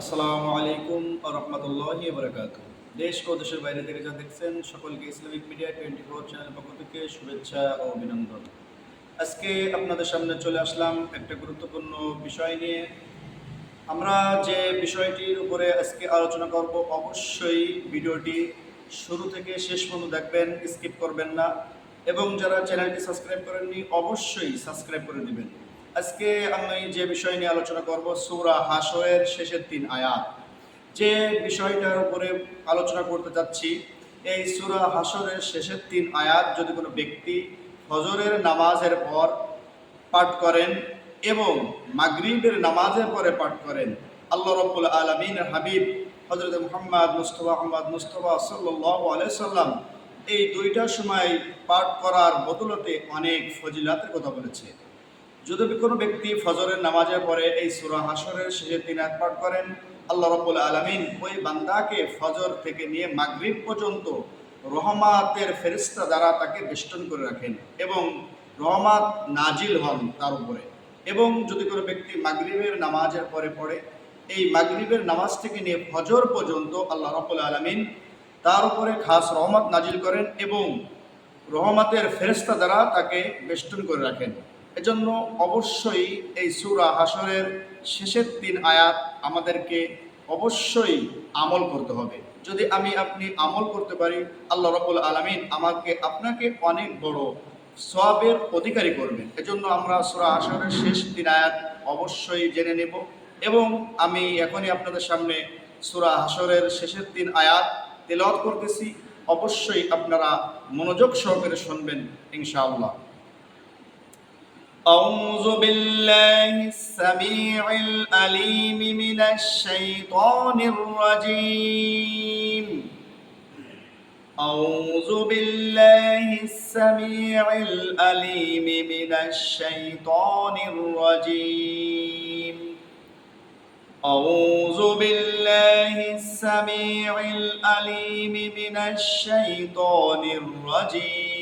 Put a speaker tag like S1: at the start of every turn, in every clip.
S1: আসসালামু আলাইকুম রহমতুল্লাহি বরকাত দেশ ও দেশের বাইরে থেকে যা দেখছেন, সকলকে Islamic media twenty four channel পক্ষ থেকে শুভেচ্ছা ও অভিনন্দন। আজকে আপনাদের সামনে চলে আসলাম একটা গুরুত্বপূর্ণ বিষয় নিয়ে। আমরা যে বিষয়টির উপরে আজকে আলোচনা করব, অবশ্যই ভিডিওটি শুরু থেকে শেষ পর্যন্ত দেখবেন, স্কিপ করবেন না। এবং যারা চ্যানেলটি সাবস্ক্রাইব করেননি, অবশ্যই সাবস্ক্রাইব করে দিবেন। আজকে আমি যে বিষয় নিয়ে আলোচনা করব, সূরা হাসরের শেষের তিন আয়াত। যে বিষয়টার উপরে আলোচনা করতে যাচ্ছি, এই সূরা হাসরের শেষের তিন আয়াত যদি কোনো ব্যক্তি ফজরের নামাজের পর পাঠ করেন এবং মাগরিবের নামাজের পরে পাঠ করেন, আল্লাহ রব্বুল আলমিন হাবিব হজরত মোহাম্মদ মুস্তফা আহমদ মুস্তফা সাল্লাহ আলাইসাল্লাম এই দুইটা সময় পাঠ করার বদলতে অনেক ফজিলাতের কথা বলেছে। যদি কোনো ব্যক্তি ফজরের নামাজের পরে এই সুরা হাসরের শেষে তিন পাঠ করেন, আল্লাহ রব্বুল আলমিন ওই বান্দাকে ফজর থেকে নিয়ে মাগরিব পর্যন্ত রহমাতের ফেরিস্তা দ্বারা তাকে বেষ্টন করে রাখেন এবং রহমাত নাজিল হন তার উপরে। এবং যদি কোনো ব্যক্তি মাগরিবের নামাজের পরে পড়ে, এই মাগরিবের নামাজ থেকে নিয়ে ফজর পর্যন্ত আল্লাহ রব্বুল আলমিন তার উপরে খাস রহমত নাজিল করেন এবং রহমতের ফেরেস্তা দ্বারা তাকে বেষ্টন করে রাখেন। এজন্য অবশ্যই এই সুরা হাসরের শেষের তিন আয়াত আমাদেরকে অবশ্যই আমল করতে হবে। যদি আমি আপনি আমল করতে পারি, আল্লাহ রবুল আলমিন আমাকে, আপনাকে অনেক বড় সবের অধিকারী করবেন। এজন্য আমরা সুরা হাসরের শেষ তিন আয়াত অবশ্যই জেনে নেব এবং আমি এখনই আপনাদের সামনে সুরা হাসরের শেষের তিন আয়াত তেলত করতেছি। অবশ্যই আপনারা মনোযোগ সহকারে শুনবেন, ইনশাআল্লাহ। أعوذ بالله السميع الأليم من الشيطان الرجيم. أعوذ بالله السميع الأليم من الشيطان الرجيم. أعوذ بالله السميع الأليم من الشيطان الرجيم.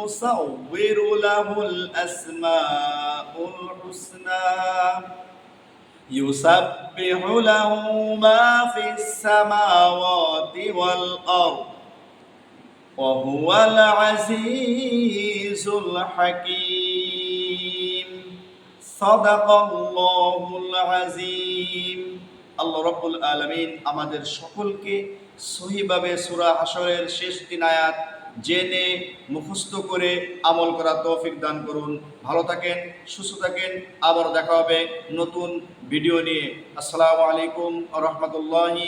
S1: المصور له الأسماء الحسنى يسبح له ما في السماوات والأرض وهو العزيز الحكيم صدق الله العظيم আল্লাহ রব্বুল আলমিন আমাদের সকলকে সহিভাবে সুরা হাসরের শেষ তিন আয়াত জেনে মুখস্থ করে আমল করা তৌফিক দান করুন। ভালো থাকেন, সুস্থ থাকেন। আবার দেখা হবে নতুন ভিডিও নিয়ে। আসসালামু আলাইকুম রহমতুল্লাহি